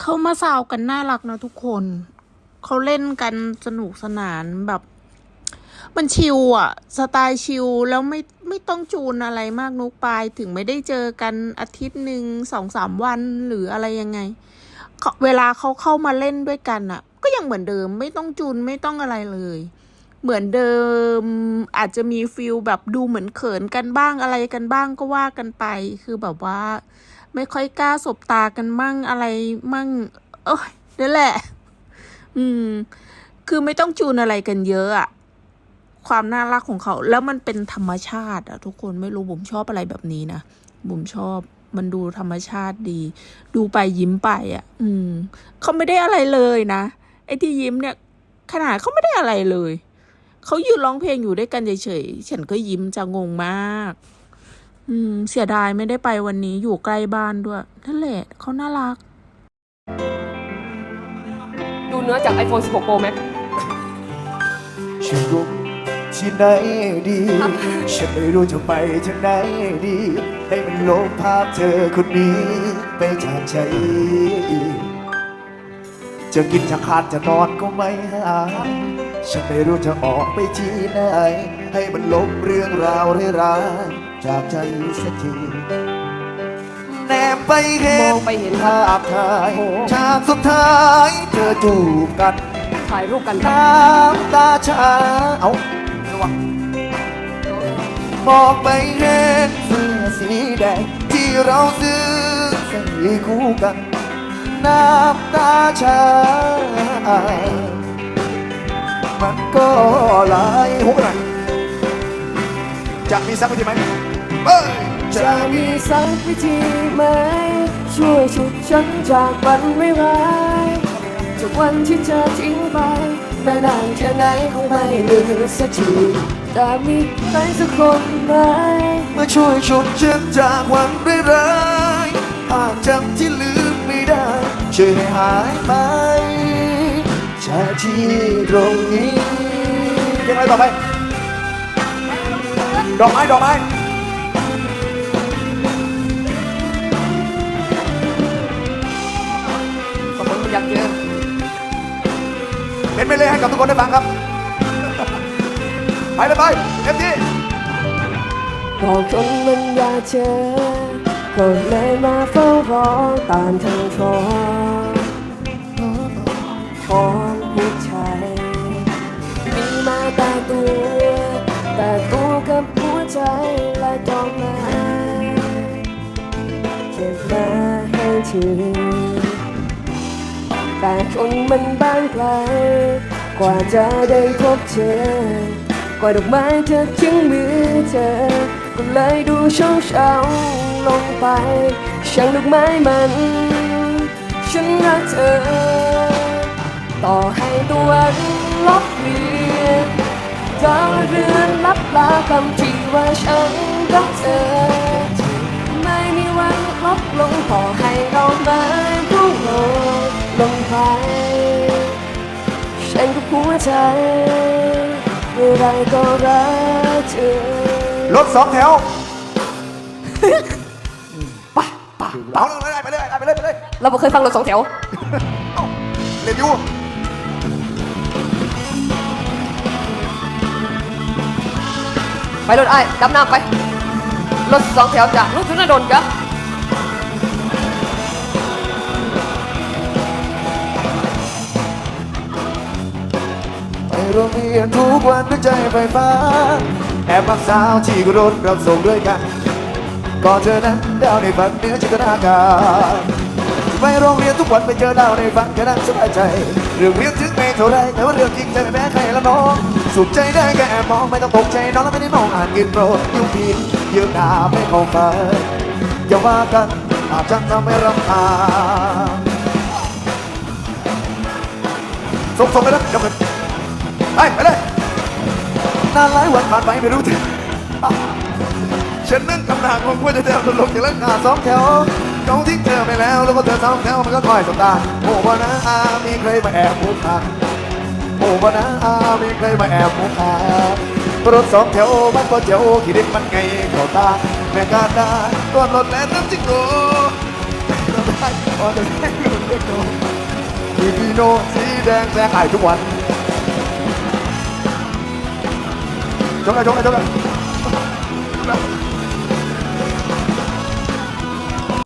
เขามาสาวกันน่ารักนะทุกคน เขาเล่นกันสนุกสนานแบบ มันชิลอะสไตล์ชิลแล้วไม่ไม่ต้องจูนอะไรมากนุกปายถึงไม่ได้เจอกันอาทิตย์หนึ่งสองสามวันหรืออะไรยังไง เวลาเขาเข้ามาเล่นด้วยกันอะก็ยังเหมือนเดิมไม่ต้องจูนไม่ต้องอะไรเลย เหมือนเดิมอาจจะมีฟิลแบบดูเหมือนเขินกันบ้างอะไรกันบ้างก็ว่ากันไป คือแบบว่า ไม่ค่อยกล้าสบตากันมั่งอะไรมั่ง เอ้ยนั่นแหละ อืม คือไม่ต้องจูนอะไรกันเยอะอะความน่ารักของเขา แล้วมันเป็นธรรมชาติอะทุกคนไม่รู้ผมชอบอะไรแบบนี้นะผมชอบ มันดูธรรมชาติดี ดูไปยิ้มไปอะอืมเขาไม่ได้อะไรเลยนะไอ้ที่ยิ้มเนี่ย ขนาดเขาไม่ได้อะไรเลยเขายืนร้องเพลงอยู่ด้วยกันเฉยๆฉันก็ยิ้มจะงงมาก อืม เสียดายไม่ได้ไปวันนี้อยู่ใกล้บ้านด้วยนั่นแหละเขาน่ารัก ดูเนื้อจาก iPhone 16 Pro Max ฉันรู้ที่ไหนดี ฉันไม่รู้จะไปทางไหนดี ให้มันลบภาพเธอคนนี้ไปจากใจจะกินจะขาดจะนอนก็ไม่หาย ฉันไม่รู้จะออกไปที่ไหน ให้มันลบเรื่องราวร้ายๆจากใจสักทีแนบไปเห็มนองไปเห็นภาพถ่ายโอ้โห ฉากสุดท้ายเธอจูบกันถ่ายรูปกันครับน้ำตาชาเอาระวัง มองไปเห็นเสื้อสีแดงที่เราซื้อใส่คู่กัน น้ำตาชา มันก็ไหลหุบหน่อยจะมีสักวิธีไหมเอ้ยจะจะมีสักวิธีไหม ช่วยฉุดฉันจากวันไม่ร้ายจากวันที่เธอทิ้งไปแม้นานแค่ไหนคงไม่ลืมสักทีแต่มีใครสักคนไหมมาช่วยฉุดฉันจากวันร้ายๆภาพจำที่ลืมไม่ได้ช่วยให้หายไปจาก ที่ตรงนี้ยังไงต่อไป ดอกไม้ ดอกไม้ขอบคุณอยากเจอเป็นไปเลยให้กับทุกคนได้ฟังครับ ไปเลยไปเต็มที่ก็คนมันอยากเจอก็เลยมาเฝ้ารอตามทางทองของ ถึงแต่คนมันบ้านไกลกว่าจะได้พบเจอกว่าดอกไม้จะถึงมือเธอ ก็เลยดูเช่าเช้าลงไปช่างดอกไม้มัน ฉันรักเธอ ต่อให้ตัววันลบเลียนดาวเรือนลับลาคำที่ว่าฉันรักเธอ ใจเมื่อไรก็รักเธอรถสองแถวไปไปเอาเลยไปเลยไปเลยไปเลยเราบ่เคยฟังรถสองแถวเรียนอยู่ไปรถไอ้ายดำน้ำไปรถสองแถวจากลูกถึงนดนจ้ะ โรงเรียนทุกวันด้วยใจไฟฟ้า แอบรักสาวที่รถรับส่งด้วยกัน ก่อนเธอนั้นดาวในฝันเหนือจินตนาการไปโรงเรียนทุกวันไปเจอดาวในฝันแค่นั้นสบายใจ เรื่องเรียนถึงไม่เท่าไรแต่ว่าเรื่องจริงใจไม่แพ้ใครละน้อง สุขใจได้แค่แอบมองไม่ต้องตกใจน้องแล้วไม่ได้มองอ่านเงินโปรดยุ่งผิดยืมหน้าไม่เข้าไปอย่าว่ากันอาจจะทำให้รำคาญส่งส่งไปแล้วเดี๋ยวมัน ไปไปเลยนานหลายวันผ่านไปไม่รู้ถึงฉันนั่งกำลังของกูจะเดินตลกอย่างลังกาสองแถวเขาทิ้งเธอไปแล้วแล้วก็เธอสองแถวมันก็คอยสบตาโอ้บานะอามีใครมาแอบมุกอันโอ้บานะอามีใครมาแอบมุกอันรถสองแถวมันก็เจียวขี้ดินมันไงเข้าตาแม่การได้ตัวรถแล้วน้ำจิ้งโกได้พอจะได้หลุดเล็กน้มีพีโนสีแดงแซงไข่ทุกวัน 走开，走开，走开！